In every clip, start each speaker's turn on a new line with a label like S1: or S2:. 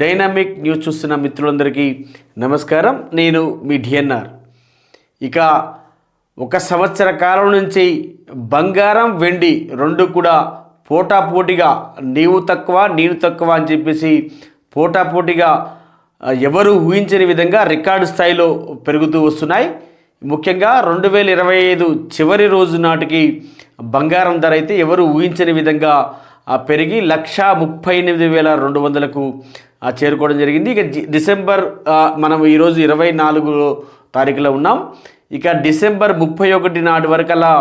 S1: Dynamic news చూస్తున్న మిత్రులందరికీ నమస్కారం. నేను మీ డిఎన్ఆర్ ఇక ఒక సంవత్సర కాలం నుంచి బంగారం వెండి రెండు కూడా పోటాపోటీగా నీవు తక్కువ నేను తక్కువ అని చెప్పేసి పోటాపోటీగా ఎవరు ఊహించని విధంగా రికార్డు స్థాయిలో పెరుగుతూ వస్తున్నాయి. ముఖ్యంగా రెండు వేల ఇరవై ఐదు చివరి రోజు నాటికి బంగారం ధర అయితే ఎవరు ఊహించని విధంగా పెరిగి లక్ష ముప్పై ఎనిమిది వేల రెండు వందలకు చేరుకోవడం జరిగింది. ఇక డిసెంబర్ మనం ఈరోజు ఇరవై నాలుగు తారీఖులో ఉన్నాం. ఇక డిసెంబర్ ముప్పై ఒకటి నాటి వరకలా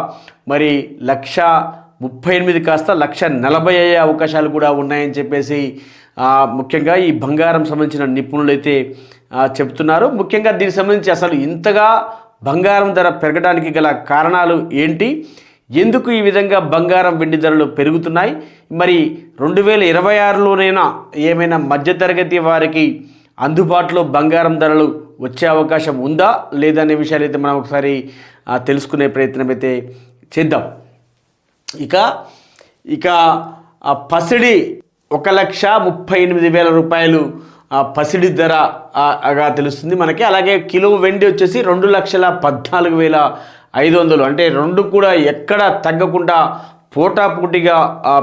S1: మరి లక్ష ముప్పై ఎనిమిది కాస్త లక్ష నలభై అయ్యే అవకాశాలు కూడా ఉన్నాయని చెప్పేసి ముఖ్యంగా ఈ బంగారం సంబంధించిన నిపుణులు అయితే చెప్తున్నారు ముఖ్యంగా దీనికి సంబంధించి అసలు ఇంతగా బంగారం ధర పెరగడానికి గల కారణాలు ఏంటి? ఎందుకు ఈ విధంగా బంగారం వెండి ధరలు పెరుగుతున్నాయి? మరి రెండు వేల ఇరవై ఆరులోనైనా ఏమైనా మధ్యతరగతి వారికి అందుబాటులో బంగారం ధరలు వచ్చే అవకాశం ఉందా? లేదా అనే విషయాలు అయితే మనం ఒకసారి తెలుసుకునే ప్రయత్నం అయితే చేద్దాం. ఇక ఇక ఆ పసిడి ఒక లక్ష ముప్పై ఎనిమిది వేల రూపాయలు ఆ పసిడి ధర తెలుస్తుంది మనకి. అలాగే కిలో వెండి వచ్చేసి రెండు లక్షల పద్నాలుగు వేల ఐదు వందలు అంటే రెండు కూడా ఎక్కడ తగ్గకుండా పోటాపోటీగా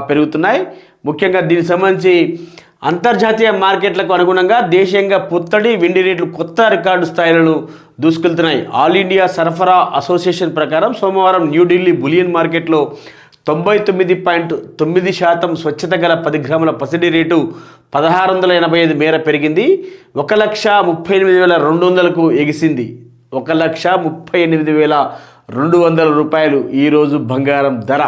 S1: పెరుగుతున్నాయి. ముఖ్యంగా దీనికి సంబంధించి అంతర్జాతీయ మార్కెట్లకు అనుగుణంగా దేశీయంగా పుత్తడి వెండి రేట్లు కొత్త రికార్డు స్థాయిలను దూసుకెళ్తున్నాయి. ఆల్ ఇండియా సరఫరా అసోసియేషన్ ప్రకారం సోమవారం న్యూఢిల్లీ బులియన్ మార్కెట్లో తొంభై తొమ్మిది పాయింట్ తొమ్మిది శాతం స్వచ్ఛత గల పది గ్రాముల పసిడి రేటు పదహారు వందల ఎనభై ఐదు మేర పెరిగింది. ఒక లక్ష ముప్పై ఎనిమిది వేల రెండు వందలకు ఎగిసింది. ఒక లక్ష ముప్పై ఎనిమిది వేల రెండు వందల రూపాయలు ఈరోజు బంగారం ధర.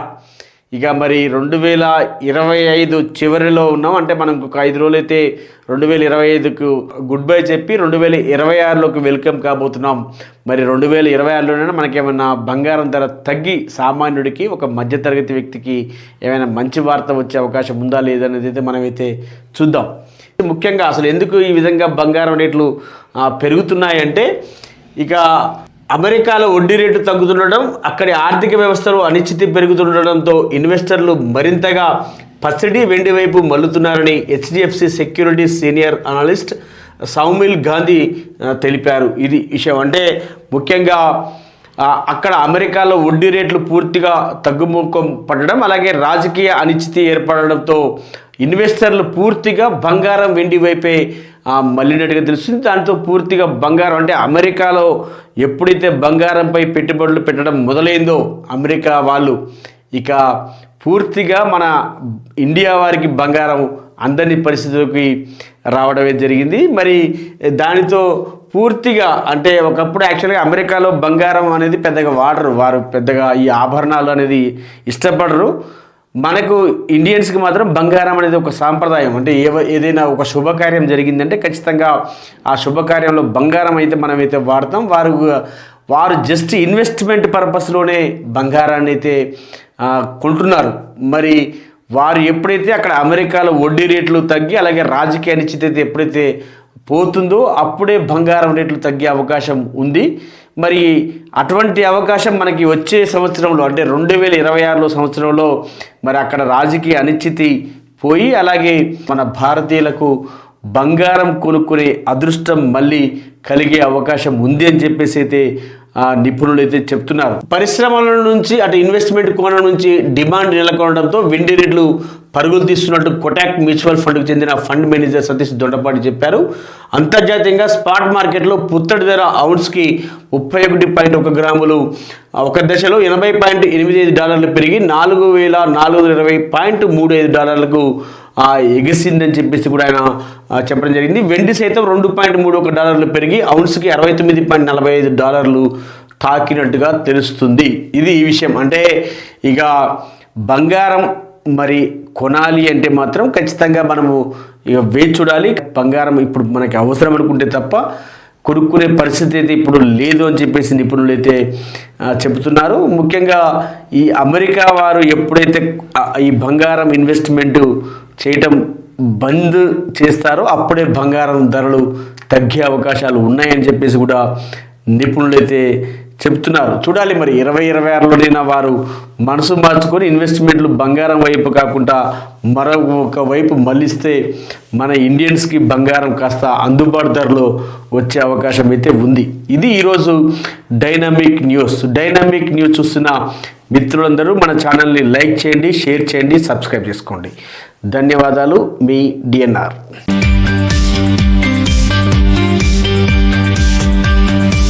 S1: ఇక మరి రెండు వేల ఇరవై ఐదు చివరిలో ఉన్నాం. అంటే మనం ఇంకొక ఐదు రోజులు అయితే రెండు వేల ఇరవై ఐదుకు గుడ్ బై చెప్పి రెండు వేల ఇరవై ఆరులోకి వెల్కమ్ కాబోతున్నాం. మరి రెండు వేల ఇరవై ఆరులోనే మనకేమైనా బంగారం ధర తగ్గి సామాన్యుడికి ఒక మధ్యతరగతి వ్యక్తికి ఏమైనా మంచి వార్త వచ్చే అవకాశం ఉందా లేదనేది అయితే మనమైతే చూద్దాం. ముఖ్యంగా అసలు ఎందుకు ఈ విధంగా బంగారం రేట్లు పెరుగుతున్నాయంటే ఇక అమెరికాలో వడ్డీ రేటు తగ్గుతుండడం అక్కడి ఆర్థిక వ్యవస్థలో అనిశ్చితి పెరుగుతుండడంతో ఇన్వెస్టర్లు మరింతగా పసిడి వెండి వైపు మల్లుతున్నారని HDFC security senior analyst Saumil Gandhi తెలిపారు. ఇది విషయం అంటే ముఖ్యంగా అక్కడ అమెరికాలో వడ్డీ రేట్లు పూర్తిగా తగ్గుముఖం పడడం అలాగే రాజకీయ అనిశ్చితి ఏర్పడడంతో ఇన్వెస్టర్లు పూర్తిగా బంగారం వెండి వైపే మళ్ళినట్టుగా తెలుస్తుంది. దాంతో పూర్తిగా బంగారం అంటే అమెరికాలో ఎప్పుడైతే బంగారంపై పెట్టుబడులు పెట్టడం మొదలైందో అమెరికా వాళ్ళు ఇక పూర్తిగా మన ఇండియా వారికి బంగారం అందని పరిస్థితులకి రావడమే జరిగింది. మరి దానితో పూర్తిగా అంటే ఒకప్పుడు యాక్చువల్గా అమెరికాలో బంగారం అనేది పెద్దగా వాడరు. వారు పెద్దగా ఈ ఆభరణాలు అనేది ఇష్టపడరు. మనకు ఇండియన్స్కి మాత్రం బంగారం అనేది ఒక సాంప్రదాయం. అంటే ఏ ఏదైనా ఒక శుభకార్యం జరిగిందంటే ఖచ్చితంగా ఆ శుభకార్యంలో బంగారం అయితే మనమైతే వాడతాం. వారు వారు జస్ట్ ఇన్వెస్ట్మెంట్ పర్పస్లోనే బంగారాన్ని అయితే కొంటున్నారు. మరి వారు ఎప్పుడైతే అక్కడ అమెరికాలో వడ్డీ రేట్లు తగ్గి అలాగే రాజకీయ అనిశ్చిత అయితే ఎప్పుడైతే పోతుందో అప్పుడే బంగారం రేట్లు తగ్గే అవకాశం ఉంది. మరి అటువంటి అవకాశం మనకి వచ్చే సంవత్సరంలో అంటే రెండు వేల ఇరవై ఆరులో సంవత్సరంలో మరి అక్కడ రాజకీయ అనిశ్చితి పోయి అలాగే మన భారతీయులకు బంగారం కొనుక్కునే అదృష్టం మళ్ళీ కలిగే అవకాశం ఉంది అని చెప్పేసి అయితే ఆ, నిపుణులు అయితే చెప్తున్నారు. పరిశ్రమల నుంచి అటు ఇన్వెస్ట్మెంట్ కోణం నుంచి డిమాండ్ నెలకొనడంతో వెండి రేట్లు పరుగులు తీస్తున్నట్టు కొటాక్ మ్యూచువల్ ఫండ్కు చెందిన ఫండ్ మేనేజర్ సతీష్ దొండపాటి చెప్పారు. అంతర్జాతీయంగా స్పాట్ మార్కెట్లో పుత్తడి ధర అవున్స్కి ముప్పై ఒకటి పాయింట్ ఒక గ్రాములు. ఒక దశలో ఎనభై పాయింట్ ఎనిమిది ఐదు డాలర్లు పెరిగి నాలుగు వేల నాలుగు వందల ఇరవై పాయింట్ మూడు ఐదు డాలర్లకు ఎగిసిందని చెప్పేసి కూడా ఆయన చెప్పడం జరిగింది. వెండి సైతం రెండు పాయింట్ మూడు ఒక డాలర్లు పెరిగి అవున్స్కి అరవై తొమ్మిది పాయింట్ నలభై ఐదు డాలర్లు తాకినట్టుగా తెలుస్తుంది. ఇది ఈ విషయం. అంటే ఇక బంగారం మరి కొనాలి అంటే మాత్రం ఖచ్చితంగా మనము ఇక వేచి చూడాలి. బంగారం ఇప్పుడు మనకి అవసరం అనుకుంటే తప్ప కొనుక్కునే పరిస్థితి అయితే ఇప్పుడు లేదు అని చెప్పేసి నిపుణులు అయితే చెబుతున్నారు. ముఖ్యంగా ఈ అమెరికా వారు ఎప్పుడైతే ఈ బంగారం ఇన్వెస్ట్మెంట్ చేయటం బంద్ చేస్తారో అప్పుడే బంగారం ధరలు తగ్గే అవకాశాలు ఉన్నాయని చెప్పేసి కూడా నిపుణులు అయితే చెప్తున్నారు. చూడాలి మరి ఇరవై ఇరవై ఆరులోనైనా వారు మనసు మార్చుకొని ఇన్వెస్ట్మెంట్లు బంగారం వైపు కాకుండా మరొక వైపు మళ్ళిస్తే మన ఇండియన్స్కి బంగారం కాస్త అందుబాటు ధరలో వచ్చే అవకాశం అయితే ఉంది. ఇది ఈరోజు డైనమిక్ న్యూస్. డైనమిక్ న్యూస్ చూస్తున్న మిత్రులందరూ మన ఛానల్ని లైక్ చేయండి షేర్ చేయండి సబ్స్క్రైబ్ చేసుకోండి. ధన్యవాదాలు మీ డిఎన్ఆర్.